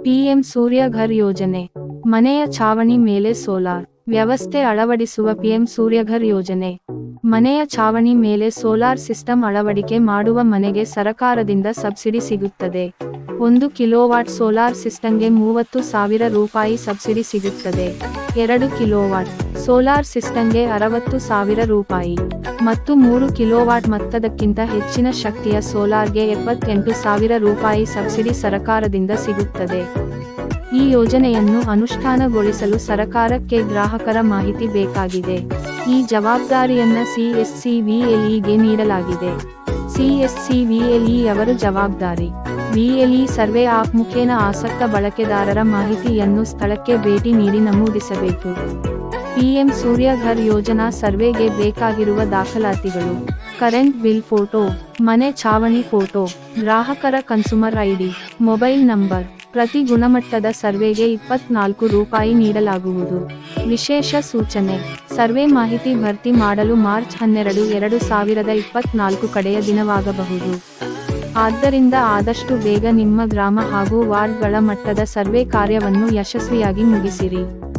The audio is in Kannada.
ಪಿಎಂ ಸೂರ್ಯಘರ್ ಯೋಜನೆ. ಮನೆಯ ಛಾವಣಿ ಮೇಲೆ ಸೋಲಾರ್. ವ್ಯವಸ್ಥೆ ಅಳವಡಿಸುವ ಪಿಎಂ ಸೂರ್ಯಘರ್ ಯೋಜನೆ. ಮನೆಯ ಛಾವಣಿ ಮೇಲೆ ಸೋಲಾರ್ ಸಿಸ್ಟಮ್ ಅಳವಡಿಕೆ ಮಾಡುವ ಮನೆಗೆ ಸರಕಾರದಿಂದ ಸಬ್ಸಿಡಿ ಸಿಗುತ್ತದೆ. ಒಂದು ಕಿಲೋವಾಟ್ ಸೋಲಾರ್ ಸಿಸ್ಟಮ್ಗೆ ಮೂವತ್ತು ಸಾವಿರ ರೂಪಾಯಿ ಸಬ್ಸಿಡಿ ಸಿಗುತ್ತದೆ. ಎರಡು ಕಿಲೋವಾಟ್. ಸೋಲಾರ್ ಸಿಸ್ಟಂಗೆ ಅರವತ್ತು ಸಾವಿರ ರೂಪಾಯಿ. ಮತ್ತು ಮೂರು ಕಿಲೋವಾಟ್ ಮೊತ್ತದಕ್ಕಿಂತ ಹೆಚ್ಚಿನ ಶಕ್ತಿಯ ಸೋಲಾರ್ಗೆ ಎಪ್ಪತ್ತೆಂಟು ಸಾವಿರ ರೂಪಾಯಿ ಸಬ್ಸಿಡಿ ಸರಕಾರದಿಂದ ಸಿಗುತ್ತದೆ. ಈ ಯೋಜನೆಯನ್ನು ಅನುಷ್ಠಾನಗೊಳಿಸಲು ಸರಕಾರಕ್ಕೆ ಗ್ರಾಹಕರ ಮಾಹಿತಿ ಬೇಕಾಗಿದೆ. ಈ ಜವಾಬ್ದಾರಿಯನ್ನ ಸಿಎಸ್ಸಿವಿಎಲ್ಇಗೆ ನೀಡಲಾಗಿದೆ. ಸಿಎಸ್ಸಿವಿಎಲ್ಇ ಅವರು ಜವಾಬ್ದಾರಿ. ವಿಎಲ್ಇ ಸರ್ವೆ ಆಪ್ ಮುಖೇನ ಆಸಕ್ತ ಬಳಕೆದಾರರ ಮಾಹಿತಿಯನ್ನು ಸ್ಥಳಕ್ಕೆ ಭೇಟಿ ನೀಡಿ ನಮೂದಿಸಬೇಕು. ಪಿಎಂ ಸೂರ್ಯಘರ್ ಯೋಜನಾ ಸರ್ವೆಗೆ ಬೇಕಾಗಿರುವ ದಾಖಲಾತಿಗಳು. ಕರೆಂಟ್ ಬಿಲ್ ಫೋಟೋ, ಮನೆ ಛಾವಣಿ ಫೋಟೋ, ಗ್ರಾಹಕರ ಕನ್ಸುಮರ್ ಐಡಿ, ಮೊಬೈಲ್ ನಂಬರ್, ಪ್ರತಿ ಗುಣಮಟ್ಟದ ಸರ್ವೆಗೆ ಇಪ್ಪತ್ನಾಲ್ಕು ರೂಪಾಯಿ ನೀಡಲಾಗುವುದು. ವಿಶೇಷ ಸೂಚನೆ, ಸರ್ವೆ ಮಾಹಿತಿ ಭರ್ತಿ ಮಾಡಲು ಮಾರ್ಚ್ ಹನ್ನೆರಡು, ಎರಡು ಸಾವಿರದ ಇಪ್ಪತ್ನಾಲ್ಕು ಕಡೆಯ ದಿನವಾಗಬಹುದು. ಆದ್ದರಿಂದ ಆದಷ್ಟು ಬೇಗ ನಿಮ್ಮ ಗ್ರಾಮ ಹಾಗೂ ವಾರ್ಡ್ಗಳ ಮಟ್ಟದ ಸರ್ವೆ ಕಾರ್ಯವನ್ನು ಯಶಸ್ವಿಯಾಗಿ ಮುಗಿಸಿರಿ.